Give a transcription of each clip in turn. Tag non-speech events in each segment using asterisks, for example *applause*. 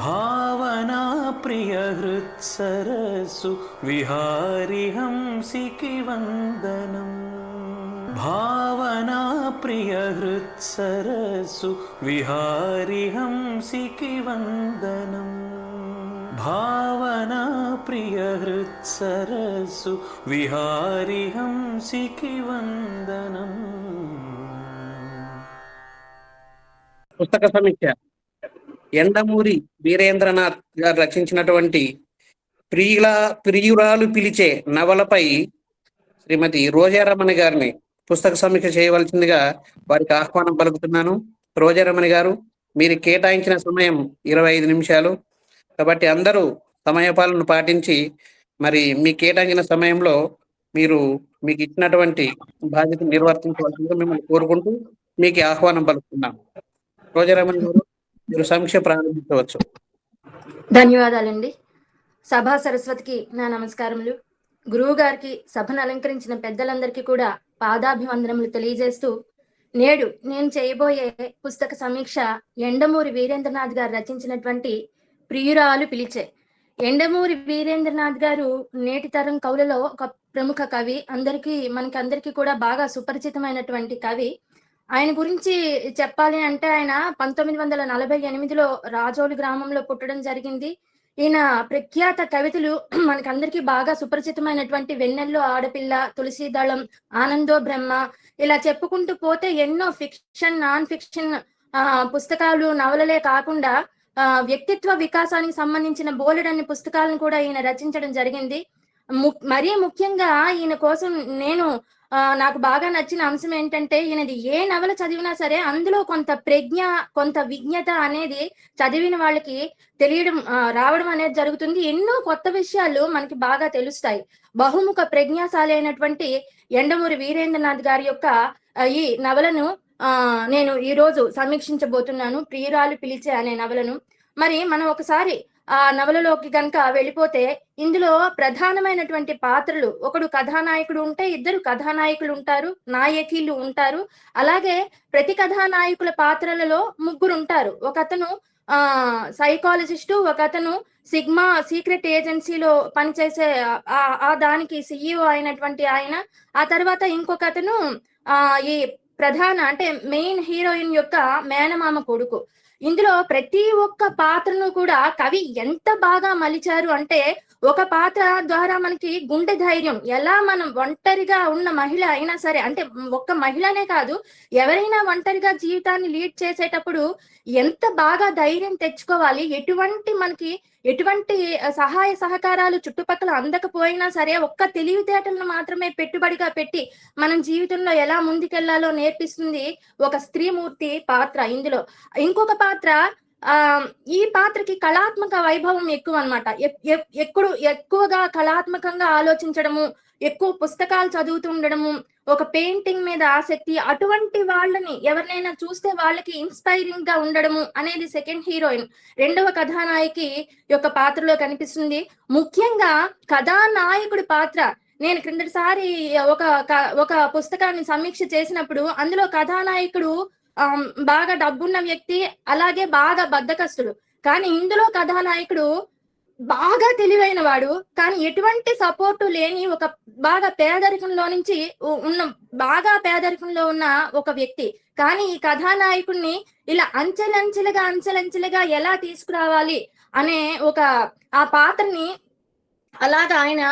భావనా ప్రియ హృత్సరస్సు విహారి హంసికి వందనం భావనా ప్రియ హృత్సరస్సు విహారి హంసికి వందనం భావనా ఎండమూరి వీరేంద్రనాథ్ గారు రచించినటువంటి ప్రియుల ప్రియురాలు పిలిచే నవలపై శ్రీమతి రోజారమణి గారిని పుస్తక సమీక్ష చేయవలసిందిగా వారికి ఆహ్వానం పలుకుతున్నాను. రోజారమణి గారు మీరు కేటాయించిన సమయం ఇరవై ఐదు నిమిషాలు. కాబట్టి అందరూ సమయపాలను పాటించి మరి మీ కేటాయించిన సమయంలో మీరు మీకు ఇచ్చినటువంటి బాధ్యత నిర్వర్తించవలసిందిగా మిమ్మల్ని కోరుకుంటూ మీకు ఆహ్వానం పలుకుతున్నాం రోజారమణి గారు మీరు సమీక్ష ప్రారంభించవచ్చు. ధన్యవాదాలండి. సభా సరస్వతికి నా నమస్కారములు. గురువు గారికి సభను అలంకరించిన పెద్దలందరికీ కూడా పాదాభివందనములు తెలియజేస్తూ నేడు నేను చేయబోయే పుస్తక సమీక్ష ఎండమూరి వీరేంద్రనాథ్ గారు రచించినటువంటి ప్రియురాలు పిలిచే. ఎండమూరి వీరేంద్రనాథ్ గారు నేటి తరం కవులలో ఒక ప్రముఖ కవి. అందరికీ మనకి అందరికీ కూడా బాగా సుపరిచితమైనటువంటి కవి. ఆయన గురించి చెప్పాలి అంటే ఆయన పంతొమ్మిది వందల నలభై ఎనిమిదిలో రాజోలు గ్రామంలో పుట్టడం జరిగింది. ఈయన ప్రఖ్యాత కవితలు *clears throat* మనకందరికీ బాగా సుపరిచితమైనటువంటి వెన్నెల్లో ఆడపిల్ల తులసీదళం ఆనందో బ్రహ్మ ఇలా చెప్పుకుంటూ పోతే ఎన్నో ఫిక్షన్ నాన్ ఫిక్షన్ ఆ పుస్తకాలు నవలలే కాకుండా ఆ వ్యక్తిత్వ వికాసానికి సంబంధించిన బోలెడన్ని పుస్తకాలను కూడా ఈయన రచించడం జరిగింది. ము- మరీ ముఖ్యంగా ఈయన కోసం నేను నాకు బాగా నచ్చిన అంశం ఏంటంటే ఈయనది ఏ నవల చదివినా సరే అందులో కొంత ప్రజ్ఞ కొంత విజ్ఞత అనేది చదివిన వాళ్ళకి తెలియడం రావడం అనేది జరుగుతుంది. ఎన్నో కొత్త విషయాలు మనకి బాగా తెలుస్తాయి. బహుముఖ ప్రజ్ఞాశాలి అయినటువంటి ఎండమూరి వీరేంద్రనాథ్ గారి యొక్క ఈ నవలను ఆ నేను ఈ రోజు సమీక్షించబోతున్నాను. ప్రియురాలు పిలిచే అనే నవలను. మరి మనం ఒకసారి ఆ నవలలోకి కనుక వెళ్ళిపోతే ఇందులో ప్రధానమైనటువంటి పాత్రలు ఒకడు కథానాయకుడు ఉంటే ఇద్దరు కథానాయకులు ఉంటారు నాయకీలు ఉంటారు. అలాగే ప్రతి కథానాయకుల పాత్రలలో ముగ్గురు ఉంటారు. ఒకతను ఆ సైకాలజిస్టు ఒక అతను సిగ్మా సీక్రెట్ ఏజెన్సీలో పనిచేసే ఆ- ఆ దానికి సిఇఓ అయినటువంటి ఆయన. ఆ తర్వాత ఇంకొక అతను ఆ ఈ ప్రధాన అంటే మెయిన్ హీరోయిన్ యొక్క మేనమామ కొడుకు. ఇందులో ప్రతి ఒక్క పాత్రను కూడా కవి ఎంత బాగా మలిచారు అంటే ఒక పాత్ర ద్వారా మనకి గుండె ధైర్యం ఎలా మనం ఒంటరిగా ఉన్న మహిళ అయినా సరే అంటే ఒక్క మహిళనే కాదు ఎవరైనా ఒంటరిగా జీవితాన్ని లీడ్ చేసేటప్పుడు ఎంత బాగా ధైర్యం తెచ్చుకోవాలి ఎటువంటి మనకి ఎటువంటి సహాయ సహకారాలు చుట్టుపక్కల అందకపోయినా సరే ఒక్క తెలివితేటలను మాత్రమే పెట్టుబడిగా పెట్టి మనం జీవితంలో ఎలా ముందుకెళ్ళాలో నేర్పిస్తుంది ఒక స్త్రీమూర్తి పాత్ర ఇందులో. ఇంకొక పాత్ర ఈ పాత్రకి కళాత్మక వైభవం ఎక్కువ అనమాట ఎక్కడు ఎక్కువగా కళాత్మకంగా ఆలోచించడము ఎక్కువ పుస్తకాలు చదువుతుండడము ఒక పెయింటింగ్ మీద ఆసక్తి అటువంటి వాళ్ళని ఎవరినైనా చూస్తే వాళ్ళకి ఇన్స్పైరింగ్గా ఉండడము అనేది సెకండ్ హీరోయిన్. రెండవ కథానాయకి యొక్క పాత్రలో కనిపిస్తుంది. ముఖ్యంగా కథానాయకుడి పాత్ర. నేను క్రిందటిసారి ఒక ఒక పుస్తకాన్ని సమీక్ష చేసినప్పుడు అందులో కథానాయకుడు బాగా డబ్బున్న వ్యక్తి అలాగే బాగా బద్దకస్తుడు. కానీ ఇందులో కథానాయకుడు బాగా తెలివైన వాడు కానీ ఎటువంటి సపోర్టు లేని ఒక బాగా పేదరికంలో నుంచి ఉన్న బాగా పేదరికంలో ఉన్న ఒక వ్యక్తి. కానీ ఈ కథానాయకుడిని ఇలా అంచెలంచెలుగా అంచెలంచెలుగా ఎలా తీసుకురావాలి అనే ఒక ఆ పాత్రని అలాగా ఆయన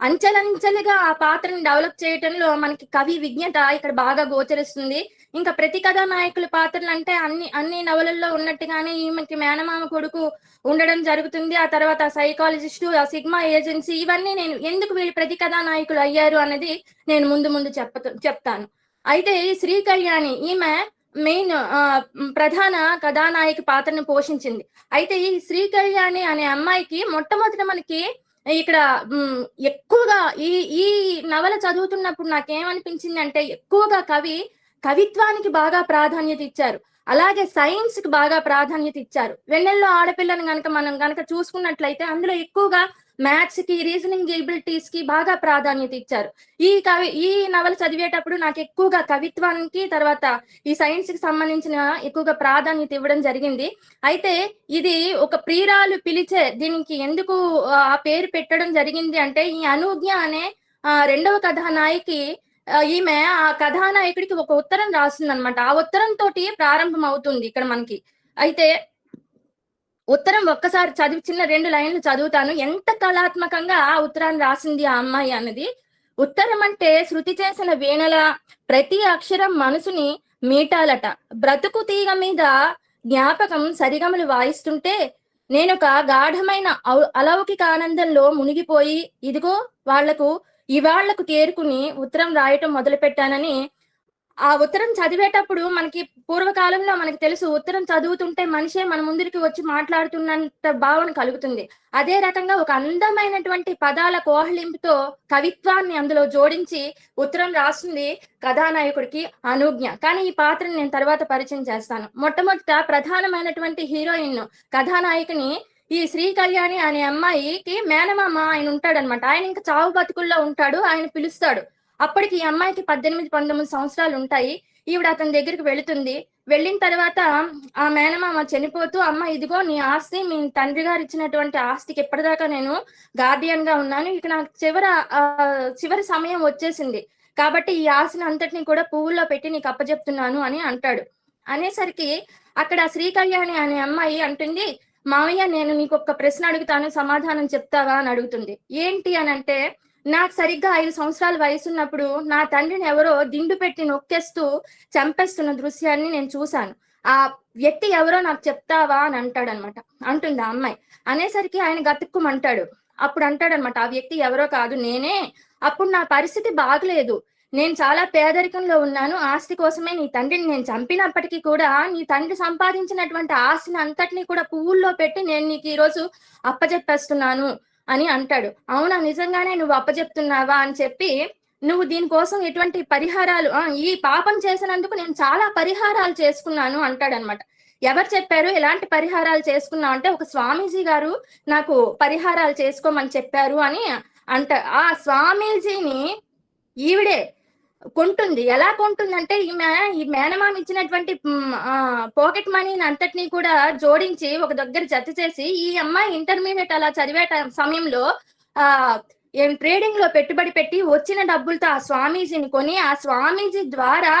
అంచెలంచెలుగా ఆ పాత్రని డెవలప్ చేయటంలో మనకి కవి విజ్ఞత ఇక్కడ బాగా గోచరిస్తుంది. ఇంకా ప్రతి కథానాయకుల పాత్రలు అంటే అన్ని అన్ని నవలల్లో ఉన్నట్టుగానే ఈమెకి మేనమామ కొడుకు ఉండడం జరుగుతుంది. ఆ తర్వాత సైకాలజిస్టు ఆ సిగ్మా ఏజెన్సీ ఇవన్నీ నేను ఎందుకు వీళ్ళు ప్రతి కథానాయకులు అయ్యారు అన్నది నేను ముందు ముందు చెప్ప చెప్తాను. అయితే శ్రీ కళ్యాణి ఈమె మెయిన్ ప్రధాన కథానాయక పాత్రను పోషించింది. అయితే ఈ శ్రీ కళ్యాణి అనే అమ్మాయికి మొట్టమొదట మనకి ఇక్కడ ఎక్కువగా ఈ ఈ నవల చదువుతున్నప్పుడు నాకేమనిపించింది అంటే ఎక్కువగా కవి కవిత్వానికి బాగా ప్రాధాన్యత ఇచ్చారు. అలాగే సైన్స్కి బాగా ప్రాధాన్యత ఇచ్చారు. వెన్నెల్లో ఆడపిల్లని గనక మనం గనక చూసుకున్నట్లయితే అందులో ఎక్కువగా మ్యాథ్స్కి రీజనింగ్ ఎబిలిటీస్కి బాగా ప్రాధాన్యత ఇచ్చారు. ఈ కవి ఈ నవల చదివేటప్పుడు నాకు ఎక్కువగా కవిత్వానికి తర్వాత ఈ సైన్స్కి సంబంధించిన ఎక్కువగా ప్రాధాన్యత ఇవ్వడం జరిగింది. అయితే ఇది ఒక ప్రియురాలు పిలిచే దీనికి ఎందుకు ఆ పేరు పెట్టడం జరిగింది అంటే ఈ అనుజ్ఞ అనే ఆ, రెండవ కథానాయికి ఈమె ఆ కథానాయకుడికి ఒక ఉత్తరం రాస్తుంది అనమాట ఆ ఉత్తరం తోటి ప్రారంభం అవుతుంది ఇక్కడ మనకి. అయితే ఉత్తరం ఒక్కసారి చదివి చిన్న రెండు లైన్లు చదువుతాను. ఎంత కళాత్మకంగా ఆ ఉత్తరాన్ని రాసింది ఆ అమ్మాయి అన్నది. ఉత్తరం అంటే శృతి చేసిన వీణల ప్రతి అక్షరం మనసుని మీటాలట. బ్రతుకు తీగ మీద జ్ఞాపకం సరిగమలు వాయిస్తుంటే నేను ఒక గాఢమైన అలౌకిక ఆనందంలో మునిగిపోయి ఇదిగో వాళ్ళకు ఇవాళ్ళకు తేరుకుని ఉత్తరం రాయటం మొదలు పెట్టానని ఆ ఉత్తరం చదివేటప్పుడు మనకి పూర్వకాలంలో మనకి తెలుసు ఉత్తరం చదువుతుంటే మనిషే మన ముందరికి వచ్చి మాట్లాడుతున్నంత భావన కలుగుతుంది. అదే రకంగా ఒక అందమైనటువంటి పదాల కోహలింపుతో కవిత్వాన్ని అందులో జోడించి ఉత్తరం రాస్తుంది కథానాయకుడికి అనుజ్ఞ. కానీ ఈ పాత్రని నేను తర్వాత పరిచయం చేస్తాను. మొట్టమొదట ప్రధానమైనటువంటి హీరోయిన్ కథానాయకుని ఈ శ్రీ కళ్యాణి అనే అమ్మాయికి మేనమామ ఆయన ఉంటాడనమాట ఆయన ఇంకా చావు బతుకుల్లో ఉంటాడు ఆయన పిలుస్తాడు. అప్పటికి ఈ అమ్మాయికి పద్దెనిమిది పంతొమ్మిది సంవత్సరాలు ఉంటాయి. ఈవిడ అతని దగ్గరికి వెళుతుంది. వెళ్ళిన తర్వాత ఆ మేనమామ చనిపోతూ అమ్మ ఇదిగో నీ ఆస్తి మీ తండ్రి గారు ఇచ్చినటువంటి ఆస్తికి ఎప్పటిదాకా నేను గార్డియన్గా ఉన్నాను. ఇక నాకు చివర ఆ, చివరి సమయం వచ్చేసింది. కాబట్టి ఈ ఆస్తిని అంతటిని కూడా పువ్వుల్లో పెట్టి నీకు అప్పచెప్తున్నాను అని అంటాడు. అనేసరికి అక్కడ శ్రీ కళ్యాణి అనే అమ్మాయి అంటుంది మామయ్య నేను నీకు ఒక ప్రశ్న అడుగుతాను సమాధానం చెప్తావా అని అడుగుతుంది. ఏంటి అని అంటే నాకు సరిగ్గా ఐదు సంవత్సరాల వయసు ఉన్నప్పుడు నా తండ్రిని ఎవరో దిండు పెట్టి నొక్కేస్తూ చంపేస్తున్న దృశ్యాన్ని నేను చూశాను. ఆ వ్యక్తి ఎవరో నాకు చెప్తావా అని అంటాడనమాట. అంటుంది ఆ అమ్మాయి. అనేసరికి ఆయన గతుక్కుమంటాడు. అప్పుడు అంటాడనమాట ఆ వ్యక్తి ఎవరో కాదు నేనే. అప్పుడు నా పరిస్థితి బాగలేదు. నేను చాలా పేదరికంలో ఉన్నాను. ఆస్తి కోసమే నీ తండ్రిని నేను చంపినప్పటికీ కూడా నీ తండ్రి సంపాదించినటువంటి ఆస్తిని అంతటినీ కూడా పువ్వుల్లో పెట్టి నేను నీకు ఈరోజు అప్పజెప్పేస్తున్నాను అని అంటాడు. అవునా? నిజంగానే నువ్వు అప్పజెప్తున్నావా అని చెప్పి నువ్వు దీనికోసం ఎటువంటి పరిహారాలు ఈ పాపం చేసినందుకు నేను చాలా పరిహారాలు చేసుకున్నాను అంటాడనమాట. ఎవరు చెప్పారు ఎలాంటి పరిహారాలు చేసుకున్నావు అంటే ఒక స్వామీజీ గారు నాకు పరిహారాలు చేసుకోమని చెప్పారు అని అంట. ఆ స్వామీజీని ఈవిడే కొంటుంది. ఎలా కొంటుందంటే ఈమె ఈ మేనమామ ఇచ్చినటువంటి పాకెట్ మనీని అంతటినీ కూడా జోడించి ఒక దగ్గర జత చేసి ఈ అమ్మాయి ఇంటర్మీడియట్ అలా చదివే సమయంలో ఆ ఏం ట్రేడింగ్లో పెట్టుబడి పెట్టి వచ్చిన డబ్బులతో ఆ స్వామీజీని కొని ఆ స్వామీజీ ద్వారా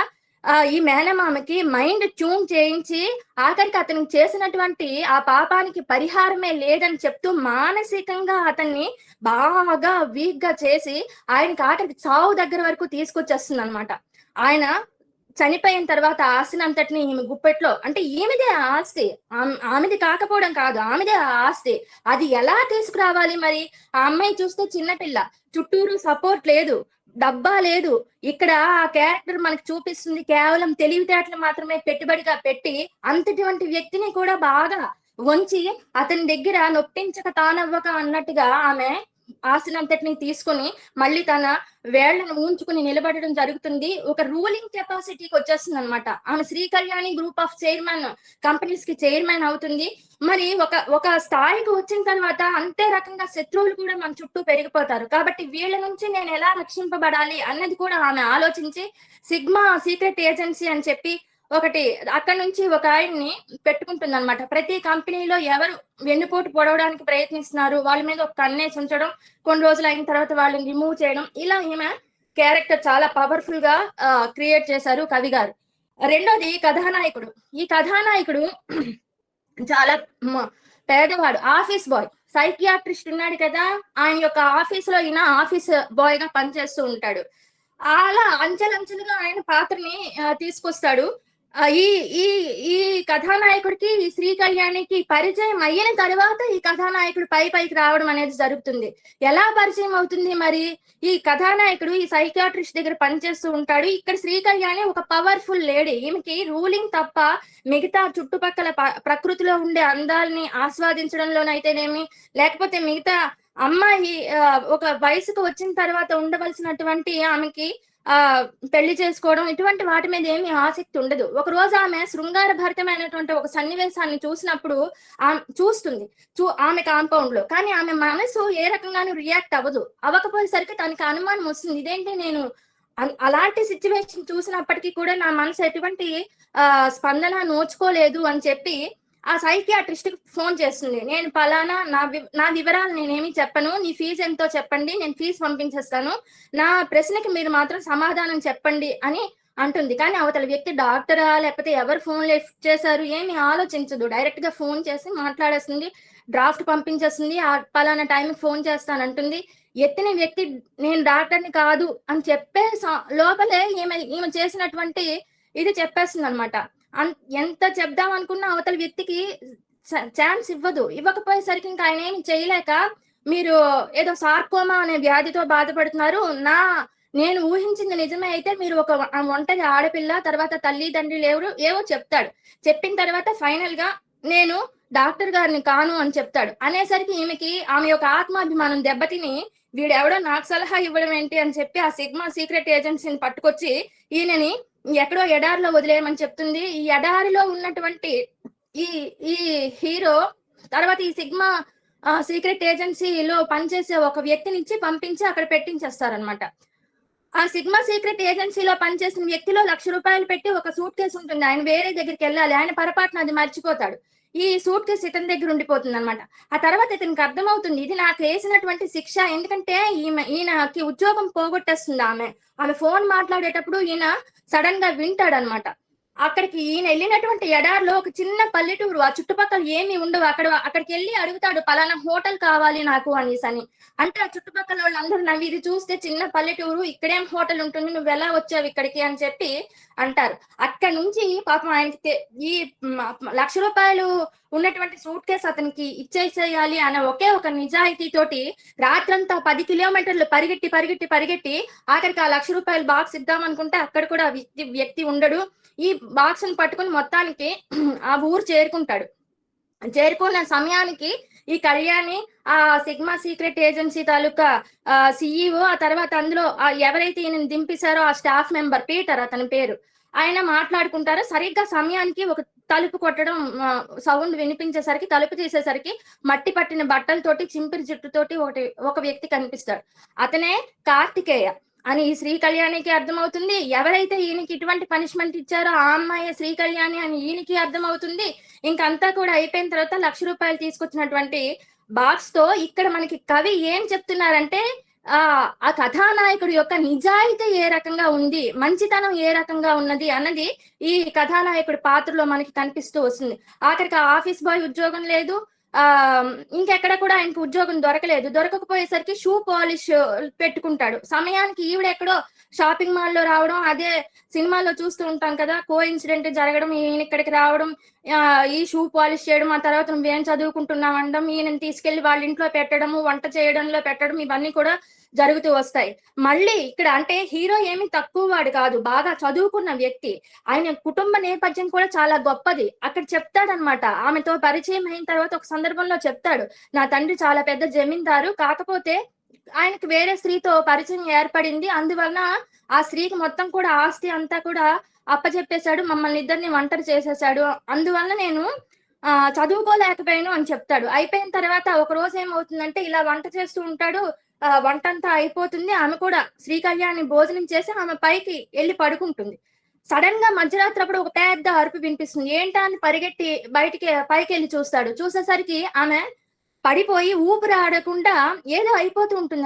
ఈ మేనమామకి మైండ్ ట్యూన్ చేయించి ఆఖరికి అతనికి చేసినటువంటి ఆ పాపానికి పరిహారమే లేదని చెప్తూ మానసికంగా అతన్ని బాగా వీక్గా చేసి ఆయనకి ఆఖరికి చావు దగ్గర వరకు తీసుకొచ్చేస్తుంది అనమాట ఆయన చనిపోయిన తర్వాత ఆస్తినంతటిని ఆస్తిని అంతటిని ఈమె గుప్పెట్లో అంటే ఈమెదే ఆస్తి. ఆమెది కాకపోవడం కాదు ఆమెదే ఆ ఆస్తి. అది ఎలా తీసుకురావాలి మరి? ఆ అమ్మాయి చూస్తే చిన్నపిల్ల. చుట్టూరు సపోర్ట్ లేదు. డబ్బా లేదు. ఇక్కడ ఆ క్యారెక్టర్ మనకు చూపిస్తుంది. కేవలం తెలివితేటలు మాత్రమే పెట్టుబడిగా పెట్టి అంతటువంటి వ్యక్తిని కూడా బాగా వంచి అతని దగ్గర నొప్పించక తానవ్వక అన్నట్టుగా ఆమె ఆశనంతటిని తీసుకొని మళ్ళీ తన వేళ్ళను ఊంచుకుని నిలబడడం జరుగుతుంది. ఒక రూలింగ్ కెపాసిటీకి వచ్చేస్తుంది అనమాట ఆమె Shri Kalyani group of chairman కంపెనీస్కి చైర్మన్ అవుతుంది. మరి ఒక ఒక స్థాయికి వచ్చిన తర్వాత అంతే రకంగా శత్రువులు కూడా మన చుట్టూ పెరిగిపోతారు. కాబట్టి వీళ్ళ నుంచి నేను ఎలా రక్షింపబడాలి అన్నది కూడా ఆమె ఆలోచించి సిగ్మా సీక్రెట్ ఏజెన్సీ అని చెప్పి ఒకటి అక్కడ నుంచి ఒక ఆయన్ని పెట్టుకుంటుంది అనమాట ప్రతి కంపెనీలో ఎవరు వెన్నుపోటు పొడవడానికి ప్రయత్నిస్తున్నారు వాళ్ళ మీద ఒక కన్నేసి ఉంచడం కొన్ని రోజులు అయిన తర్వాత వాళ్ళని రిమూవ్ చేయడం ఇలా ఈమె క్యారెక్టర్ చాలా పవర్ఫుల్గా క్రియేట్ చేశారు కవి గారు. రెండోది కథానాయకుడు. ఈ కథానాయకుడు చాలా పేదవాడు ఆఫీస్ బాయ్. సైకియాట్రిస్ట్ ఉన్నాడు కదా ఆయన యొక్క ఆఫీస్లో ఈయన ఆఫీస్ బాయ్గా పనిచేస్తూ ఉంటాడు. అలా అంచెలంచెలుగా ఆయన పాత్రని తీసుకొస్తాడు. ఈ ఈ ఈ కథానాయకుడికి ఈ శ్రీ కళ్యాణికి పరిచయం అయిన తర్వాత ఈ కథానాయకుడు పై పైకి రావడం అనేది జరుగుతుంది. ఎలా పరిచయం అవుతుంది మరి? ఈ కథానాయకుడు ఈ సైకియాట్రిస్ట్ దగ్గర పనిచేస్తూ ఉంటాడు. ఇక్కడ శ్రీ కళ్యాణి ఒక పవర్ఫుల్ లేడీ ఈమెకి రూలింగ్ తప్ప మిగతా చుట్టుపక్కల ప- ప్రకృతిలో ఉండే అందాల్ని ఆస్వాదించడంలోనైతేనేమి? లేకపోతే మిగతా అమ్మాయి ఒక వయసుకు వచ్చిన తర్వాత ఉండవలసినటువంటి ఆమెకి ఆ పెళ్ళి చేసుకోవడం ఇటువంటి వాటి మీద ఏమి ఆసక్తి ఉండదు. ఒక రోజు ఆమె శృంగార భరితమైనటువంటి ఒక సన్నివేశాన్ని చూసినప్పుడు ఆమె చూస్తుంది. చూ ఆమె కాంపౌండ్లో కానీ ఆమె మనసు ఏ రకంగానూ రియాక్ట్ అవ్వదు. అవ్వకపోయేసరికి తనకి అనుమానం వస్తుంది. ఇదేంటి నేను అలాంటి సిచ్యువేషన్ చూసినప్పటికీ కూడా నా మనసు ఎటువంటి ఆ స్పందన నోచుకోలేదు అని చెప్పి ఆ సైకియాట్రిస్ట్ ఫోన్ చేస్తుంది. నేను పలానా నా వి- నా వివరాలు నేనేమి చెప్పను. నీ ఫీజు ఎంతో చెప్పండి. నేను ఫీజు పంపించేస్తాను. నా ప్రశ్నకి మీరు మాత్రం సమాధానం చెప్పండి అని అంటుంది. కానీ అవతల వ్యక్తి డాక్టరా? లేకపోతే ఎవరు ఫోన్ లిఫ్ట్ చేశారు? ఏమి ఆలోచించదు. డైరెక్ట్గా ఫోన్ చేసి మాట్లాడేస్తుంది. డ్రాఫ్ట్ పంపించేస్తుంది. ఆ పలానా టైంకి ఫోన్ చేస్తానంటుంది. ఎత్తిన వ్యక్తి నేను డాక్టర్ని కాదు అని చెప్పే లోపలే ఈమె ఈమె చేసినటువంటి ఇది చెప్పేస్తుంది అనమాట ఎంత చెప్దాం అనుకున్నా అవతల వ్యక్తికి ఛాన్స్ ఇవ్వదు. ఇవ్వకపోయేసరికి ఇంకా ఆయన ఏమి చేయలేక మీరు ఏదో సార్కోమా అనే వ్యాధితో బాధపడుతున్నారు. నా నేను ఊహించింది నిజమే అయితే మీరు ఒక ఒంటరి ఆడపిల్ల తర్వాత తల్లి తండ్రి లేవరు ఏవో చెప్తాడు. చెప్పిన తర్వాత ఫైనల్గా నేను డాక్టర్ గారిని కాను అని చెప్తాడు. అనేసరికి ఈమెకి ఆమె యొక్క ఆత్మాభిమానం దెబ్బతిని వీడెవడో నాకు సలహా ఇవ్వడం ఏంటి అని చెప్పి ఆ సిగ్మా సీక్రెట్ ఏజెన్సీని పట్టుకొచ్చి ఈయనని ఎక్కడో ఎడారిలో వదిలేయమని చెప్తుంది. ఈ ఎడారిలో ఉన్నటువంటి ఈ ఈ హీరో తర్వాత ఈ సిగ్మా సీక్రెట్ ఏజెన్సీలో పనిచేసే ఒక వ్యక్తినిచ్చి పంపించి అక్కడ పెట్టించేస్తారనమాట ఆ సిగ్మా సీక్రెట్ ఏజెన్సీలో పనిచేసిన వ్యక్తిలో లక్ష రూపాయలు పెట్టి ఒక సూట్ కేసు ఉంటుంది ఆయన వేరే దగ్గరికి వెళ్ళాలి. ఆయన పొరపాటున అది మర్చిపోతాడు. ఈ సూట్ కేసు ఇతని దగ్గర ఉండిపోతుంది అనమాట ఆ తర్వాత ఇతనికి అర్థమవుతుంది ఇది నాకు వేసినటువంటి శిక్ష ఎందుకంటే ఈమె ఈయనకి ఉద్యోగం పోగొట్టేస్తుంది ఆమె. ఆమె ఫోన్ మాట్లాడేటప్పుడు ఈయన సడన్గా వింటాడు అనమాట అక్కడికి ఈయన వెళ్ళినటువంటి ఎడారిలో ఒక చిన్న పల్లెటూరు ఆ చుట్టుపక్కల ఏమి ఉండవు. అక్కడ అక్కడికి వెళ్ళి అడుగుతాడు పలానా హోటల్ కావాలి నాకు అనేసి అని. అంటే ఆ చుట్టుపక్కల వాళ్ళందరూ నవ్వి ఇది చూస్తే చిన్న పల్లెటూరు ఇక్కడేం హోటల్ ఉంటుంది నువ్వు ఎలా వచ్చావు ఇక్కడికి అని చెప్పి అంటారు. అక్కడ నుంచి పాపం ఆయనకి ఈ లక్ష రూపాయలు ఉన్నటువంటి సూట్ కేసు అతనికి ఇచ్చేసేయాలి అనే ఒకే ఒక నిజాయితీ తోటి రాత్రంతా పది కిలోమీటర్లు పరిగెట్టి పరిగెట్టి పరిగెట్టి ఆఖరికి ఆ లక్ష రూపాయలు బాక్స్ ఇద్దాం అనుకుంటే అక్కడ కూడా వ్యక్తి వ్యక్తి ఉండడు. ఈ బాక్స్ని పట్టుకుని మొత్తానికి ఆ ఊరు చేరుకుంటాడు. చేరుకున్న సమయానికి ఈ కళ్యాణి ఆ సిగ్మా సీక్రెట్ ఏజెన్సీ తాలూకా సిఇఓ ఆ తర్వాత అందులో ఆ ఎవరైతే ఈయన దింపేశారో ఆ స్టాఫ్ మెంబర్ పీటర్ అతని పేరు ఆయన మాట్లాడుకుంటారు. సరిగ్గా సమయానికి ఒక తలుపు కొట్టడం సౌండ్ వినిపించేసరికి తలుపు తీసేసరికి మట్టి పట్టిన బట్టలతోటి చింపిరి జుట్టుతోటి ఒకటి ఒక వ్యక్తి కనిపిస్తాడు. అతనే కార్తికేయ. అని శ్రీ కళ్యాణికి అర్థమవుతుంది. ఎవరైతే ఈయనకి ఇటువంటి పనిష్మెంట్ ఇచ్చారో ఆ అమ్మాయి శ్రీ కళ్యాణి అని ఈయనకి అర్థమవుతుంది. ఇంకంతా కూడా అయిపోయిన తర్వాత లక్ష రూపాయలు తీసుకొచ్చినటువంటి బాక్స్తో ఇక్కడ మనకి కవి ఏం చెప్తున్నారంటే ఆ ఆ కథానాయకుడి యొక్క నిజాయితీ ఏ రకంగా ఉంది మంచితనం ఏ రకంగా ఉన్నది అన్నది ఈ కథానాయకుడి పాత్రలో మనకి కనిపిస్తూ వస్తుంది. ఆఖరికి ఆ ఆఫీస్ బాయ్ ఉద్యోగం లేదు ఇంకెక్కడ కూడా ఆయనకు ఉద్యోగం దొరకలేదు. దొరకకపోయేసరికి షూ పాలిష్ పెట్టుకుంటాడు. సమయానికి ఈవిడ ఎక్కడో షాపింగ్ మాల్లో రావడం అదే సినిమాల్లో చూస్తూ ఉంటాం కదా కో ఇన్సిడెంట్ జరగడం ఈయన ఇక్కడికి రావడం ఆ, ఈ షూ పాలిష్ చేయడం ఆ తర్వాత నువ్వేం చదువుకుంటున్నావు అనడం ఈయనని తీసుకెళ్ళి వాళ్ళ ఇంట్లో పెట్టడము వంట చేయడంలో పెట్టడం ఇవన్నీ కూడా జరుగుతూ వస్తాయి. మళ్ళీ ఇక్కడ అంటే హీరో ఏమి తక్కువ వాడు కాదు బాగా చదువుకున్న వ్యక్తి. ఆయన కుటుంబ నేపథ్యం కూడా చాలా గొప్పది. అక్కడ చెప్తాడనమాట ఆమెతో పరిచయం అయిన తర్వాత ఒక సందర్భంలో చెప్తాడు నా తండ్రి చాలా పెద్ద జమీందారు కాకపోతే ఆయనకి వేరే స్త్రీతో పరిచయం ఏర్పడింది. అందువలన ఆ స్త్రీకి మొత్తం కూడా ఆస్తి అంతా కూడా అప్పచెప్పేశాడు మమ్మల్ని ఇద్దరిని ఒంటరి చేసేసాడు అందువల్ల నేను ఆ చదువుకోలేకపోయాను అని చెప్తాడు. అయిపోయిన తర్వాత ఒక రోజు ఏమవుతుందంటే ఇలా వంట చేస్తూ ఉంటాడు. వంట అంతా అయిపోతుంది. ఆమె కూడా శ్రీ కళ్యాణి భోజనం చేసి ఆమె పైకి వెళ్ళి పడుకుంటుంది. సడన్గా మధ్యరాత్రి అప్పుడు ఒక పెద్ద అరుపు వినిపిస్తుంది. ఏంటా అని పరిగెట్టి బయటికి పైకి వెళ్ళి చూస్తాడు. చూసేసరికి ఆమె పడిపోయి ఊపిరి ఆడకుండా ఏదో అయిపోతూ ఉంటుంది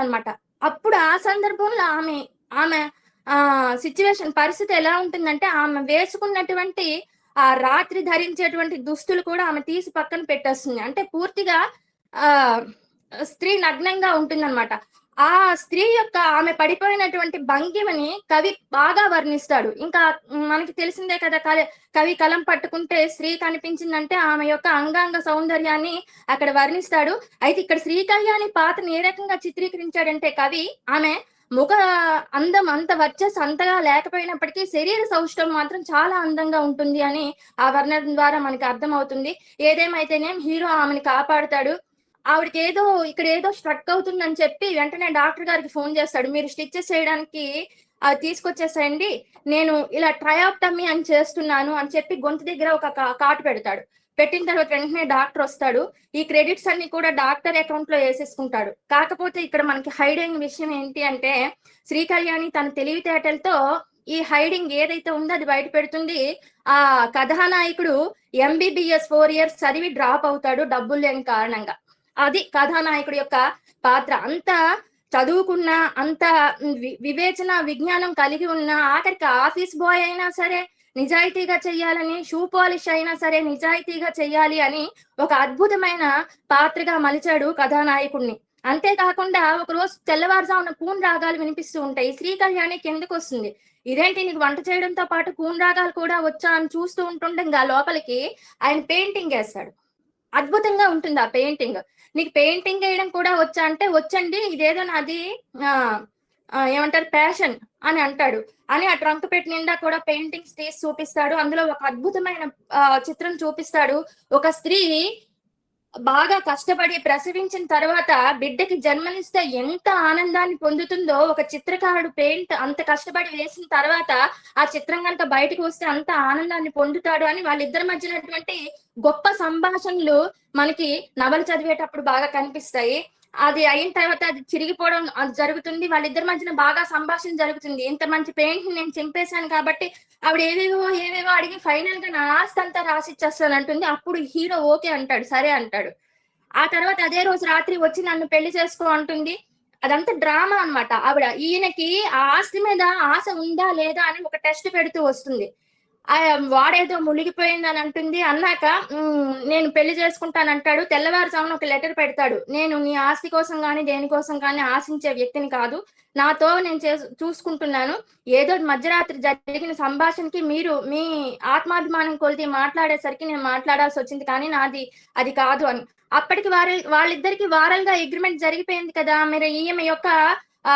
అప్పుడు ఆ సందర్భంలో ఆమె ఆమె ఆ సిచ్యువేషన్ పరిస్థితి ఎలా ఉంటుందంటే ఆమె వేసుకున్నటువంటి ఆ రాత్రి ధరించేటువంటి దుస్తులు కూడా ఆమె తీసి పక్కన పెట్టేస్తుంది. అంటే పూర్తిగా ఆ స్త్రీ నగ్నంగా ఉంటుందన్నమాట. ఆ స్త్రీ యొక్క ఆమె పడిపోయినటువంటి భంగిమని కవి బాగా వర్ణిస్తాడు. ఇంకా మనకి తెలిసిందే కదా కలి కవి కలం పట్టుకుంటే స్త్రీ కనిపించిందంటే ఆమె యొక్క అంగాంగ సౌందర్యాన్ని అక్కడ వర్ణిస్తాడు. అయితే ఇక్కడ శ్రీ కళ్యాణి పాత్రని ఏ రకంగా చిత్రీకరించాడంటే కవి ఆమె ముఖ అందం అంత వర్చస్ అంతగా లేకపోయినప్పటికీ శరీర సౌష్టం మాత్రం చాలా అందంగా ఉంటుంది అని ఆ వర్ణన ద్వారా మనకి అర్థమవుతుంది. ఏదేమైతేనేం హీరో ఆమెని కాపాడుతాడు. ఆవిడకి ఏదో ఇక్కడ ఏదో స్ట్రక్ అవుతుందని చెప్పి వెంటనే డాక్టర్ గారికి ఫోన్ చేస్తాడు. మీరు స్టిచ్చెస్ చేయడానికి అది తీసుకొచ్చేసేయండి. నేను ఇలా ట్రయాప్టమీ అని చేస్తున్నాను అని చెప్పి గొంతు దగ్గర ఒక కా- కాటు పెడతాడు. పెట్టిన తర్వాత వెంటనే డాక్టర్ వస్తాడు. ఈ క్రెడిట్స్ అన్ని కూడా డాక్టర్ అకౌంట్లో వేసేసుకుంటాడు. కాకపోతే ఇక్కడ మనకి హైడింగ్ విషయం ఏంటి అంటే శ్రీ కళ్యాణి తన తెలివితేటలతో ఈ హైడింగ్ ఏదైతే ఉందో అది బయట పెడుతుంది. ఆ కథానాయకుడు ఎంబీబీఎస్ ఫోర్ ఇయర్స్ చదివి డ్రాప్ అవుతాడు డబ్బులు లేని కారణంగా. అది కథానాయకుడి యొక్క పాత్ర. అంత చదువుకున్న అంత వి- వివేచన విజ్ఞానం కలిగి ఉన్న ఆఖరికి ఆఫీస్ బాయ్ అయినా సరే నిజాయితీగా చెయ్యాలని షూ పాలిష్ అయినా సరే నిజాయితీగా చెయ్యాలి అని ఒక అద్భుతమైన పాత్రగా మలిచాడు కథానాయకుడిని అంతేకాకుండా ఒక రోజు తెల్లవారుజామున కూన్ రాగాలు వినిపిస్తూ ఉంటాయి. శ్రీ కళ్యాణికి ఎందుకు వస్తుంది? ఇదేంటి నీకు వంట చేయడంతో పాటు కూన్ రాగాలు కూడా వచ్చా అని చూస్తూ ఉంటుండగా లోపలికి ఆయన పెయింటింగ్ వేస్తాడు అద్భుతంగా ఉంటుంది ఆ పెయింటింగ్. నీకు పెయింటింగ్ వేయడం కూడా వచ్చా అంటే వచ్చండి ఇదేదో నాది ఆ ఏమంటారు ప్యాషన్ అని అంటాడు. అని ఆ ట్రంక్ పెట్టి నిండా కూడా పెయింటింగ్స్ తీసి చూపిస్తాడు. అందులో ఒక అద్భుతమైన ఆ, చిత్రం చూపిస్తాడు. ఒక స్త్రీ బాగా కష్టపడి ప్రసవించిన తర్వాత బిడ్డకి జన్మనిస్తే ఎంత ఆనందాన్ని పొందుతుందో ఒక చిత్రకారుడు పెయింట్ అంత కష్టపడి వేసిన తర్వాత ఆ చిత్రం కనుక బయటకు వస్తే అంత ఆనందాన్ని పొందుతాడు అని వాళ్ళిద్దరి మధ్యనటువంటి గొప్ప సంభాషణలు మనకి నవలు చదివేటప్పుడు బాగా కనిపిస్తాయి. అది అయిన తర్వాత అది చిరిగిపోవడం అది జరుగుతుంది. వాళ్ళిద్దరి మధ్యన బాగా సంభాషణ జరుగుతుంది. ఇంత మంచి పెయింట్ నేను చింపేశాను కాబట్టి ఆవిడ ఏవేవో ఏవేవో అడిగి ఫైనల్గా నా ఆస్తి అంతా రాసిచ్చేస్తాను అంటుంది. అప్పుడు హీరో ఓకే అంటాడు సరే అంటాడు. ఆ తర్వాత అదే రోజు రాత్రి వచ్చి నన్ను పెళ్ళి చేసుకో అంటుంది. అదంతా డ్రామా అన్నమాట. ఆవిడ ఈయనకి ఆ ఆస్తి మీద ఆశ ఉందా లేదా అని ఒక టెస్ట్ పెడుతూ వస్తుంది. వాడేదో మునిగిపోయిందని అంటుంది అన్నాక నేను పెళ్ళి చేసుకుంటానంటాడు. తెల్లవారుజామున ఒక లెటర్ పెడతాడు. నేను నీ ఆస్తి కోసం కానీ దేనికోసం కానీ ఆశించే వ్యక్తిని కాదు. నాతో నేను చేసు చూసుకుంటున్నాను. ఏదో మధ్యరాత్రి జరిగిన సంభాషణకి మీరు మీ ఆత్మాభిమానం కొలిది మాట్లాడేసరికి నేను మాట్లాడాల్సి వచ్చింది. కానీ నాది అది కాదు అని. అప్పటికి వారి వాళ్ళిద్దరికి వారల్గా అగ్రిమెంట్ జరిగిపోయింది కదా. మీరు ఈమె యొక్క ఆ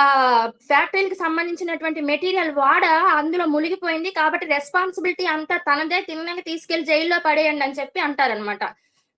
ఫ్యాక్టరీకి సంబంధించినటువంటి మెటీరియల్ వాడ? అందులో మునిగిపోయింది కాబట్టి రెస్పాన్సిబిలిటీ అంతా తనదే తిన్నగా తీసుకెళ్ళి జైల్లో పడేయండి అని చెప్పి అంటారనమాట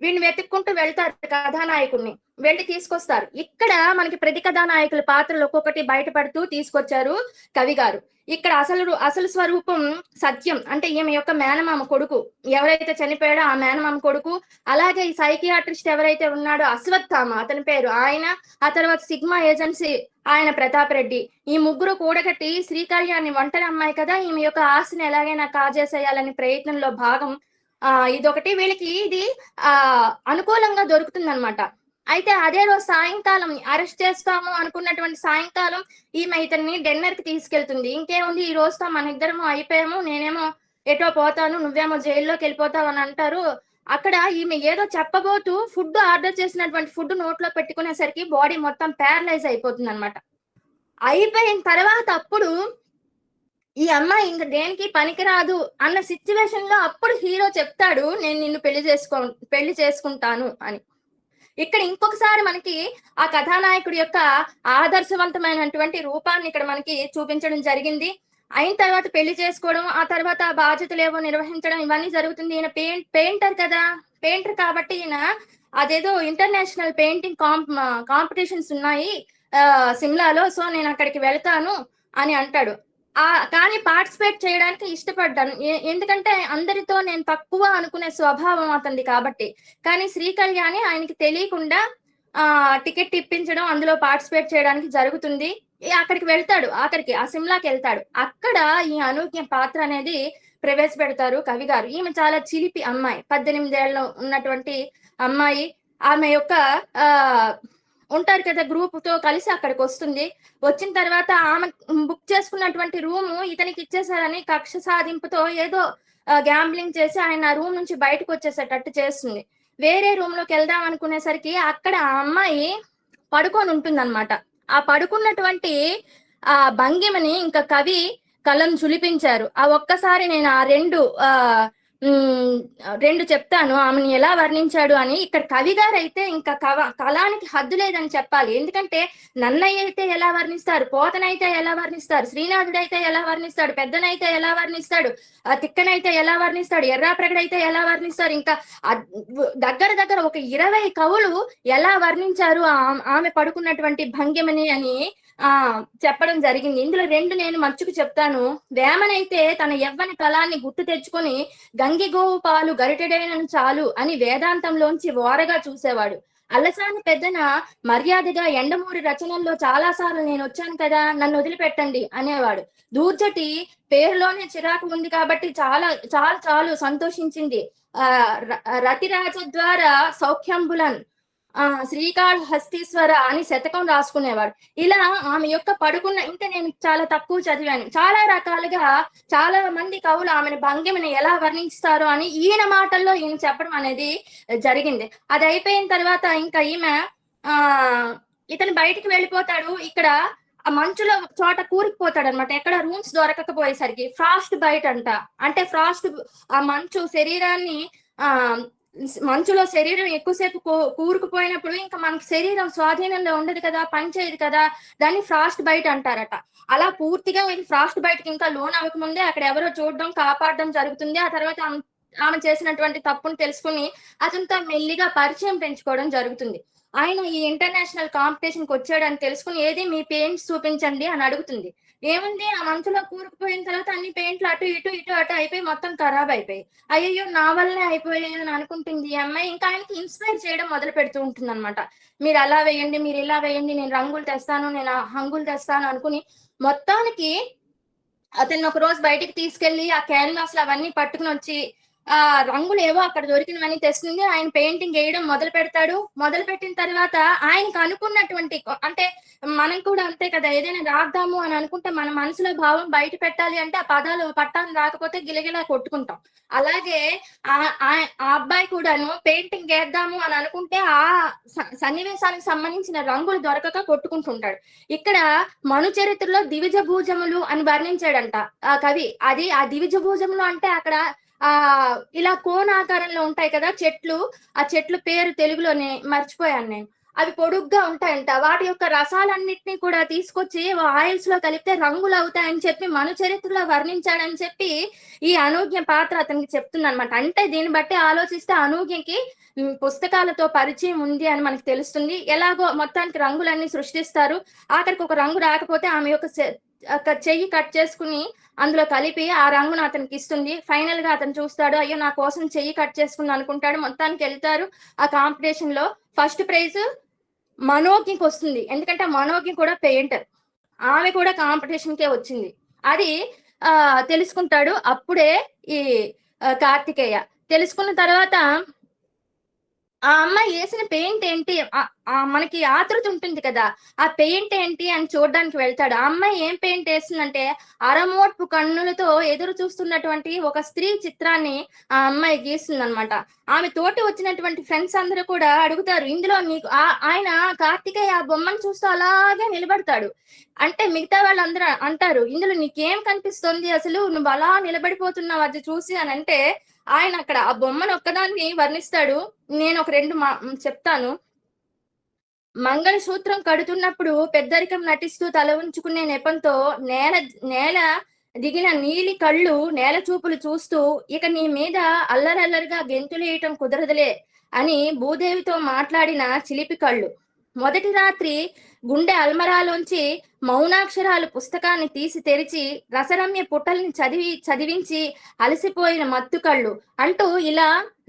వీడిని వెతుక్కుంటూ వెళ్తారు కథానాయకుడిని వెళ్ళి తీసుకొస్తారు. ఇక్కడ మనకి ప్రతి కథానాయకుల పాత్రలు ఒక్కొక్కటి బయటపడుతూ తీసుకొచ్చారు కవి గారు. ఇక్కడ అసలు అసలు స్వరూపం సత్యం. అంటే ఈమె యొక్క మేనమామ కొడుకు. ఎవరైతే చనిపోయాడో ఆ మేనమామ కొడుకు. అలాగే ఈ సైకియాట్రిస్ట్ ఎవరైతే ఉన్నాడో అశ్వత్థామ అతని పేరు. ఆయన ఆ తర్వాత సిగ్మా ఏజెన్సీ ఆయన ప్రతాప్ రెడ్డి. ఈ ముగ్గురు కూడగట్టి శ్రీకళ్యాణి ఒంటరి అమ్మాయి కదా. ఈమె యొక్క ఆశని ఎలాగైనా కాజేసేయాలని ప్రయత్నంలో భాగం ఇదొకటి వీళ్ళకి ఇది ఆ అనుకూలంగా దొరుకుతుంది అనమాట అయితే అదే రోజు సాయంకాలం అరెస్ట్ చేస్తాము అనుకున్నటువంటి సాయంకాలం ఈమె ఇతన్ని డిన్నర్కి తీసుకెళ్తుంది. ఇంకేముంది? ఈ రోజుతో మన ఇద్దరము అయిపోయాము నేనేమో ఎటో పోతాను నువ్వేమో జైల్లోకి వెళ్ళిపోతావు అని అంటారు. అక్కడ ఈమె ఏదో చెప్పబోతూ ఫుడ్ ఆర్డర్ చేసినటువంటి ఫుడ్ నోట్లో పెట్టుకునేసరికి బాడీ మొత్తం ప్యారలైజ్ అయిపోతుంది అనమాట అయిపోయిన తర్వాత అప్పుడు ఈ అమ్మాయి ఇంక దేనికి పనికిరాదు అన్న సిచ్యువేషన్లో అప్పుడు హీరో చెప్తాడు నేను నిన్ను పెళ్ళి చేసుకో పెళ్ళి చేసుకుంటాను అని. ఇక్కడ ఇంకొకసారి మనకి ఆ కథానాయకుడి యొక్క ఆదర్శవంతమైనటువంటి రూపాన్ని ఇక్కడ మనకి చూపించడం జరిగింది. అయిన తర్వాత పెళ్ళి చేసుకోవడం ఆ తర్వాత బాధ్యతలు ఏవో నిర్వహించడం ఇవన్నీ జరుగుతుంది. ఈయన పెయింట్ పెయింటర్ కదా పెయింటర్ కాబట్టి ఈయన అదేదో ఇంటర్నేషనల్ పెయింటింగ్ కాంప్ కాంపిటీషన్స్ ఉన్నాయి ఆ, సిమ్లాలో సో నేను అక్కడికి వెళ్తాను అని అంటాడు. కానీ పార్టిసిపేట్ చేయడానికి ఇష్టపడ్డాను. ఎందుకంటే అందరితో నేను తక్కువ అనుకునే స్వభావం అతనిది కాబట్టి. కానీ శ్రీ కళ్యాణి ఆయనకి తెలియకుండా ఆ టికెట్ ఇప్పించడం అందులో పార్టిసిపేట్ చేయడానికి జరుగుతుంది. అక్కడికి వెళ్తాడు అక్కడికి ఆ సిమ్లాకి వెళ్తాడు. అక్కడ ఈ అనూహ్య పాత్ర అనేది ప్రవేశపెడతారు కవి గారు. ఈమె చాలా చిలిపి అమ్మాయి. పద్దెనిమిదేళ్ళు ఉన్నటువంటి అమ్మాయి. ఆమె యొక్క ఆ ఉంటారు కదా గ్రూప్తో కలిసి అక్కడికి వస్తుంది. వచ్చిన తర్వాత ఆమె బుక్ చేసుకున్నటువంటి రూము ఇతనికి ఇచ్చేసారని కక్ష సాధింపుతో ఏదో గ్యాంబ్లింగ్ చేసి ఆయన రూమ్ నుంచి బయటకు వచ్చేసేటట్టు చేస్తుంది. వేరే రూమ్లోకి వెళ్దాం అనుకునేసరికి అక్కడ ఆ అమ్మాయి పడుకొని ఉంటుంది ఆ పడుకున్నటువంటి ఆ భంగిమని ఇంకా కవి కలం చులిపించారు. ఆ ఒక్కసారి నేను ఆ రెండు ఆ రెండు చెప్తాను. ఆమెను ఎలా వర్ణించాడు అని ఇక్కడ కవి గారు అయితే ఇంకా కవ కళానికి హద్దు లేదని చెప్పాలి. ఎందుకంటే నన్నయ్య అయితే ఎలా వర్ణిస్తారు? పోతనైతే ఎలా వర్ణిస్తారు? శ్రీనాథుడైతే ఎలా వర్ణిస్తాడు? పెద్దనైతే ఎలా వర్ణిస్తాడు? ఆ తిక్కనైతే ఎలా వర్ణిస్తాడు? ఎర్రాప్రగడైతే ఎలా వర్ణిస్తారు? ఇంకా దగ్గర దగ్గర ఒక ఇరవై కవులు ఎలా వర్ణించారు? ఆమె పడుకున్నటువంటి భంగిమని అని ఆ చెప్పడం జరిగింది. ఇందులో రెండు నేను మచ్చుకు చెప్తాను. వేమనైతే తన ఎవ్వని కళాన్ని గుర్తు తెచ్చుకొని గంగిగోవు పాలు గరిటెడైనను చాలు అని వేదాంతంలోంచి ఓరగా చూసేవాడు. అల్లసాని పెద్దన మర్యాదగా ఎండమూరి రచనల్లో చాలా సార్లు నేను వచ్చాను కదా నన్ను వదిలిపెట్టండి అనేవాడు. దూర్జటి పేరులోనే చిరాకు ఉంది కాబట్టి చాలా చాలా చాలు సంతోషించింది. ఆ రతిరాజ ద్వారా సౌఖ్యంబులన్ శ్రీకాళహస్తీశ్వర అని శతకం రాసుకునేవాడు. ఇలా ఆమె యొక్క పడుకున్న ఇంకా నేను చాలా తక్కువ చదివాను. చాలా రకాలుగా చాలా మంది కవులు ఆమెను భంగిమని ఎలా వర్ణిస్తారు అని ఈయన మాటల్లో ఈయన చెప్పడం అనేది జరిగింది. అది అయిపోయిన తర్వాత ఇంకా ఈమె ఆ ఇతను బయటికి వెళ్ళిపోతాడు. ఇక్కడ ఆ మంచులో ఒక చోట కూరుకుపోతాడు అనమాట ఎక్కడ రూమ్స్ దొరకకపోయేసరికి. ఫ్రాస్ట్ బయట అంట. అంటే ఫ్రాస్ట్ ఆ మంచు శరీరాన్ని ఆ మంచులో శరీరం ఎక్కువసేపు కూరుకుపోయినప్పుడు ఇంకా మనకి శరీరం స్వాధీనంలో ఉండదు కదా పని చేయదు కదా దాన్ని ఫ్రాస్ట్ బైట్ అంటారట. అలా పూర్తిగా ఇది ఫ్రాస్ట్ బయటకి ఇంకా లోన్ అవ్వకముందే అక్కడ ఎవరో చూడడం కాపాడడం జరుగుతుంది. ఆ తర్వాత ఆమె ఆమె చేసినటువంటి తప్పును తెలుసుకుని అతనితో మెల్లిగా పరిచయం పెంచుకోవడం జరుగుతుంది. ఆయన ఈ ఇంటర్నేషనల్ కాంపిటీషన్కి వచ్చాడని తెలుసుకుని ఏది మీ పెయింట్స్ చూపించండి అని అడుగుతుంది. ఏముంది? ఆ మంచులో కూరుకుపోయిన తర్వాత అన్ని పెయింట్లు అటు ఇటు ఇటు అటు అయిపోయి మొత్తం ఖరాబ్ అయిపోయి. అయ్యో నా వల్లనే అయిపోయాయి అని అనుకుంటుంది ఈ అమ్మాయి. ఇంకా ఆయనకి ఇన్స్పైర్ చేయడం మొదలు పెడుతూ ఉంటుంది అనమాట మీరు అలా వేయండి మీరు ఇలా వేయండి నేను రంగులు తెస్తాను నేను ఆ హంగులు తెస్తాను అనుకుని మొత్తానికి అతన్ని ఒక రోజు బయటికి తీసుకెళ్ళి ఆ క్యాన్వాస్ అవన్నీ పట్టుకుని వచ్చి ఆ రంగులు ఏవో అక్కడ దొరికినవన్నీ తెస్తుంది ఆయన పెయింటింగ్ వేయడం మొదలు పెడతాడు. మొదలు పెట్టిన తర్వాత ఆయనకు అనుకున్నటువంటి అంటే మనం కూడా అంతే కదా ఏదైనా రాద్దాము అని అనుకుంటే మన మనసులో భావం బయట పెట్టాలి అంటే ఆ పదాలు పట్టాలు రాకపోతే గిలగిలా కొట్టుకుంటాం. అలాగే ఆ ఆ అబ్బాయి కూడాను పెయింటింగ్ వేద్దాము అని అనుకుంటే ఆ స- సన్నివేశానికి సంబంధించిన రంగులు దొరకక కొట్టుకుంటుంటాడు. ఇక్కడ మను చరిత్రలో దివిజ భూజములు అని వర్ణించాడంట. ఆ కవి అది ఆ దివిజ భూజములు అంటే అక్కడ ఆ ఇలా కోన ఆకారంలో ఉంటాయి కదా చెట్లు ఆ చెట్లు పేరు తెలుగులోనే మర్చిపోయాను నేను. అవి పొడుగ్గా ఉంటాయంట. వాటి యొక్క రసాలన్నింటినీ కూడా తీసుకొచ్చి ఆయిల్స్లో కలిపితే రంగులు అవుతాయని చెప్పి మను చరిత్రలో వర్ణించాడని చెప్పి ఈ అనూజ్ఞ పాత్ర అతనికి చెప్తుంది అనమాట అంటే దీన్ని బట్టి ఆలోచిస్తే అనూజ్ఞకి పుస్తకాలతో పరిచయం ఉంది అని మనకి తెలుస్తుంది. ఎలాగో మొత్తానికి రంగులన్నీ సృష్టిస్తారు. ఆఖరికి ఒక రంగు రాకపోతే ఆమె యొక్క చెయ్యి కట్ చేసుకుని అందులో కలిపి ఆ రంగును అతనికి ఇస్తుంది. ఫైనల్గా అతను చూస్తాడు అయ్యో నా కోసం చెయ్యి కట్ చేసుకుని అనుకుంటాడు. మొత్తానికి వెళ్తారు ఆ కాంపిటీషన్లో. ఫస్ట్ ప్రైజ్ మనోజ్ఞకి వస్తుంది. ఎందుకంటే మనోజ్ఞ కూడా పెయింటర్ ఆమె కూడా కాంపిటీషన్ కే వచ్చింది. అది ఆ తెలుసుకుంటాడు అప్పుడే ఈ కార్తికేయ. తెలుసుకున్న తర్వాత ఆ అమ్మాయి వేసిన పెయింట్ ఏంటి? ఆ- మనకి ఆతృత ఉంటుంది కదా. ఆ పెయింట్ ఏంటి అని చూడడానికి వెళ్తాడు. ఆ అమ్మాయి ఏం పెయింట్ వేస్తుందంటే అరమోట్పు కన్నులతో ఎదురు చూస్తున్నటువంటి ఒక స్త్రీ చిత్రాన్ని ఆ అమ్మాయి గీస్తుంది అనమాట ఆమె తోటి వచ్చినటువంటి ఫ్రెండ్స్ అందరూ కూడా అడుగుతారు ఇందులో నీకు ఆ- ఆయన కార్తికేయ ఆ బొమ్మను చూస్తూ అలాగే నిలబడతాడు. అంటే మిగతా వాళ్ళందరూ అంటారు ఇందులో నీకేం కనిపిస్తుంది అసలు? నువ్వు అలా నిలబడిపోతున్నావు అది చూసి అని అంటే ఆయన అక్కడ ఆ బొమ్మను ఒక్కదాన్ని వర్ణిస్తాడు. నేను ఒక రెండు మా చెప్తాను. మంగళసూత్రం కడుతున్నప్పుడు పెద్దరికం నటిస్తూ తల ఉంచుకునే నెపంతో నేల నేల దిగిన నీలి కళ్ళు నేల చూపులు చూస్తూ ఇక నీ మీద అల్లరల్లరిగా గెంతులేయటం కుదరదులే అని భూదేవితో మాట్లాడిన చిలిపి కళ్ళు. మొదటి రాత్రి గుండె అల్మరాలోంచి మౌనాక్షరాలు పుస్తకాన్ని తీసి తెరిచి రసరమ్య పుటల్ని చదివి చదివించి అలసిపోయిన మత్తుకళ్ళు. అంటూ ఇలా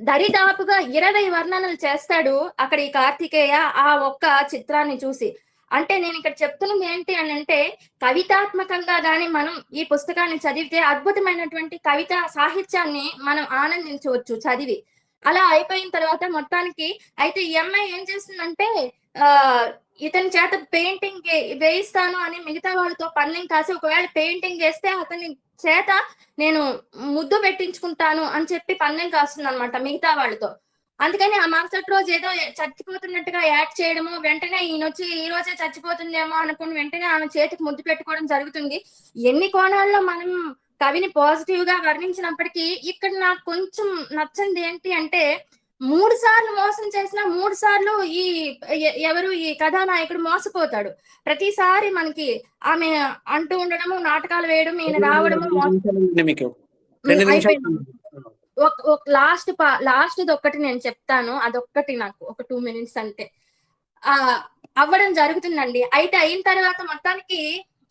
దరిదాపుగా ఇరవై వర్ణనలు చేస్తాడు అక్కడ ఈ కార్తికేయ ఆ ఒక్క చిత్రాన్ని చూసి. అంటే నేను ఇక్కడ చెప్తున్నది ఏంటి అని అంటే కవితాత్మకంగా గాని మనం ఈ పుస్తకాన్ని చదివితే అద్భుతమైనటువంటి కవిత సాహిత్యాన్ని మనం ఆనందించవచ్చు చదివి. అలా అయిపోయిన తర్వాత మొత్తానికి అయితే ఈ అమ్మాయి ఏం చేస్తుందంటే ఆ ఇతని చేత పెయింటింగ్ వేయిస్తాను అని మిగతా వాళ్ళతో పన్నెం కాసి ఒకవేళ పెయింటింగ్ వేస్తే అతని చేత నేను ముద్దు పెట్టించుకుంటాను అని చెప్పి పందెం కాస్తుంది అనమాట మిగతా వాళ్ళతో. అందుకని ఆ మరుసటి రోజు ఏదో చచ్చిపోతున్నట్టుగా యాక్ట్ చేయడము వెంటనే ఈయన వచ్చి ఈ రోజే చచ్చిపోతుందేమో అనుకుని వెంటనే ఆమె చేతికి ముద్దు పెట్టుకోవడం జరుగుతుంది. ఎన్ని కోణాల్లో మనం కవిని పాజిటివ్గా వర్ణించినప్పటికీ ఇక్కడ నాకు కొంచెం నచ్చింది ఏంటి అంటే మూడు సార్లు మోసం చేసిన మూడు సార్లు ఈ ఎవరు ఈ కథానాయకుడు మోసపోతాడు. ప్రతిసారి మనకి ఆమె అంటూ ఉండడము నాటకాలు వేయడం ఈయన రావడము లాస్ట్ లాస్ట్ ఒక్కటి నేను చెప్తాను. అదొక్కటి నాకు ఒక టూ మినిట్స్ అంతే ఆ అవ్వడం జరుగుతుందండి. అయితే అయిన తర్వాత మొత్తానికి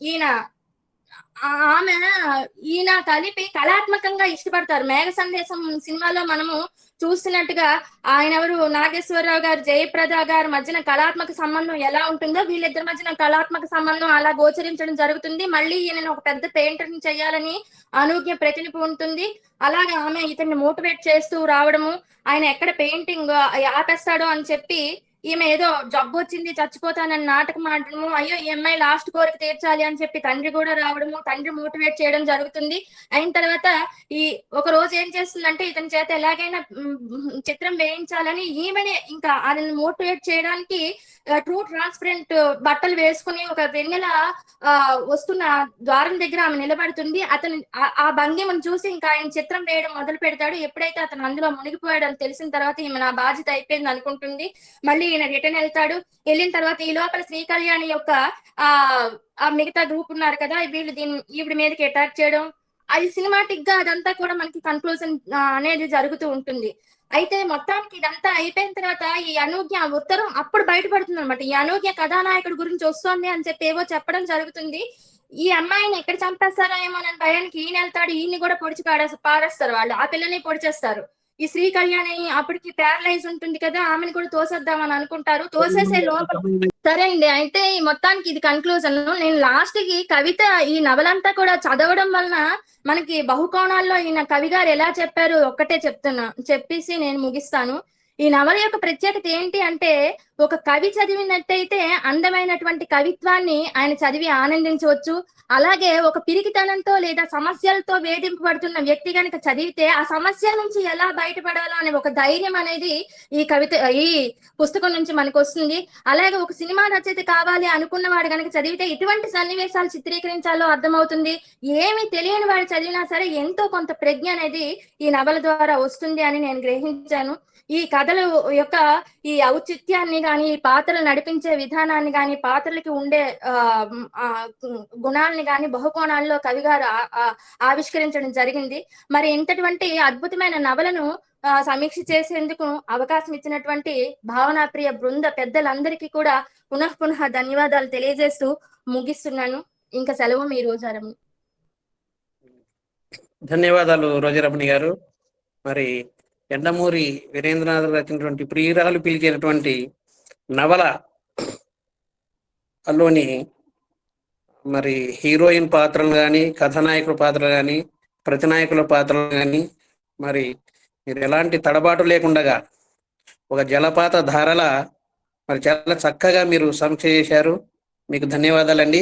ఈయన ఆమె ఈయన కలిపి కళాత్మకంగా ఇష్టపడతారు. మేఘ సందేశం సినిమాలో మనము చూస్తున్నట్టుగా ఆయన ఎవరు? నాగేశ్వరరావు గారు జయప్రద గారి మధ్యన కళాత్మక సంబంధం ఎలా ఉంటుందో వీళ్ళిద్దరి మధ్యన కళాత్మక సంబంధం అలా గోచరించడం జరుగుతుంది. మళ్ళీ ఈయన ఒక పెద్ద పెయింటర్ని చేయాలని అనూజ్ఞ ప్రతినిపు ఉంటుంది. అలాగే ఆమె ఇతన్ని మోటివేట్ చేస్తూ రావడము ఆయన ఎక్కడ పెయింటింగ్ ఆపేస్తాడో అని చెప్పి ఈమె ఏదో జబ్బు వచ్చింది చచ్చిపోతానని నాటకం ఆడడము అయ్యో ఈ అమ్మాయి లాస్ట్ కోరిక తీర్చాలి అని చెప్పి తండ్రి కూడా రావడము తండ్రి మోటివేట్ చేయడం జరుగుతుంది. అయిన తర్వాత ఈ ఒక రోజు ఏం చేస్తుందంటే ఇతని చేత ఎలాగైనా చిత్రం వేయించాలని ఈమెనే ఇంకా అతను మోటివేట్ చేయడానికి ట్రూ ట్రాన్స్పరెంట్ బట్టలు వేసుకుని ఒక వెన్నెల వస్తున్న ద్వారం దగ్గర ఆమె నిలబడుతుంది. అతను ఆ- ఆ భంగిమను చూసి ఇంకా ఆయన చిత్రం వేయడం మొదలు పెడతాడు. ఎప్పుడైతే అతను అందులో మునిగిపోయాడని తెలిసిన తర్వాత ఈమె నా బాధ్యత అయిపోయింది అనుకుంటుంది. మళ్ళీ ఈయన రిటర్న్ వెళ్తాడు. వెళ్ళిన తర్వాత ఈ లోపల శ్రీ కళ్యాణ్ యొక్క ఆ ఆ మిగతా గ్రూప్ ఉన్నారు కదా వీళ్ళు దీని ఈవిడ మీదకి అటాక్ చేయడం. అది సినిమాటిక్గా అదంతా కూడా మనకి కన్క్లూజన్ అనేది జరుగుతూ ఉంటుంది. అయితే మొత్తానికి ఇదంతా అయిపోయిన తర్వాత ఈ అనూజ్ఞ ఉత్తరం అప్పుడు బయటపడుతుంది అనమాట ఈ అనూజ్ఞ కథానాయకుడి గురించి వస్తుంది అని చెప్పి ఏవో చెప్పడం జరుగుతుంది. ఈ అమ్మాయిని ఎక్కడ చంపేస్తారో ఏమో అని భయానికి ఈయన వెళ్తాడు ఈయన్ని కూడా పొడిచి పాడేస్తారు పారేస్తారు వాళ్ళు. ఆ పిల్లని పొడిచేస్తారు. ఈ శ్రీ కళ్యాణి అప్పటికి ప్యారలైజ్ ఉంటుంది కదా ఆమెను కూడా తోసేద్దామని అనుకుంటారు. తోసేసే లోపల సరే అండి అయితే ఈ మొత్తానికి ఇది కన్క్లూజన్ నేను లాస్ట్కి కవిత ఈ నవలంతా కూడా చదవడం వలన మనకి బహుకోణాల్లో ఈయన కవి గారు ఎలా చెప్పారు ఒక్కటే చెప్తున్నా చెప్పేసి నేను ముగిస్తాను. ఈ నవల యొక్క ప్రత్యేకత ఏంటి అంటే ఒక కవి చదివినట్టయితే అందమైనటువంటి కవిత్వాన్ని ఆయన చదివి ఆనందించవచ్చు. అలాగే ఒక పిరికితనంతో లేదా సమస్యలతో వేధింపబడుతున్న వ్యక్తి కనుక చదివితే ఆ సమస్య నుంచి ఎలా బయటపడాలో అనే ఒక ధైర్యం అనేది ఈ కవిత ఈ పుస్తకం నుంచి మనకు వస్తుంది. అలాగే ఒక సినిమా రచయిత కావాలి అనుకున్న వాడు కనుక చదివితే ఎటువంటి సన్నివేశాలు చిత్రీకరించాలో అర్థమవుతుంది. ఏమి తెలియని వాడు చదివినా సరే ఎంతో కొంత ప్రజ్ఞ అనేది ఈ నవల ద్వారా వస్తుంది అని నేను గ్రహించాను. ఈ కథలు యొక్క ఈ ఔచిత్యాన్ని గాని ఈ పాత్రలు నడిపించే విధానాన్ని గాని పాత్రలకి ఉండే ఆ, గుణాలని గాని బహుకోణాల్లో కవిగారు ఆ- ఆవిష్కరించడం జరిగింది. మరి ఇంతటువంటి అద్భుతమైన నవలను సమీక్ష చేసేందుకు అవకాశం ఇచ్చినటువంటి భావనా ప్రియ బృంద పెద్దలందరికీ కూడా పునః పునః ధన్యవాదాలు తెలియజేస్తూ ముగిస్తున్నాను. ఇంకా సెలవు మీ రోజారమణి ధన్యవాదాలు రోజారమణి గారు. మరి ఎండమూరి వీరేంద్రనాథ్ రచించినటువంటి ప్రియురాలు పిలిచినటువంటి నవల అల్లోని మరి హీరోయిన్ పాత్రలు కానీ కథానాయకుల పాత్రలు కానీ ప్రతినాయకుల పాత్రలు కానీ మరి మీరు ఎలాంటి తడబాటు లేకుండా ఒక జలపాత ధారల మరి చాలా చక్కగా మీరు సమీక్ష చేశారు. మీకు ధన్యవాదాలండి.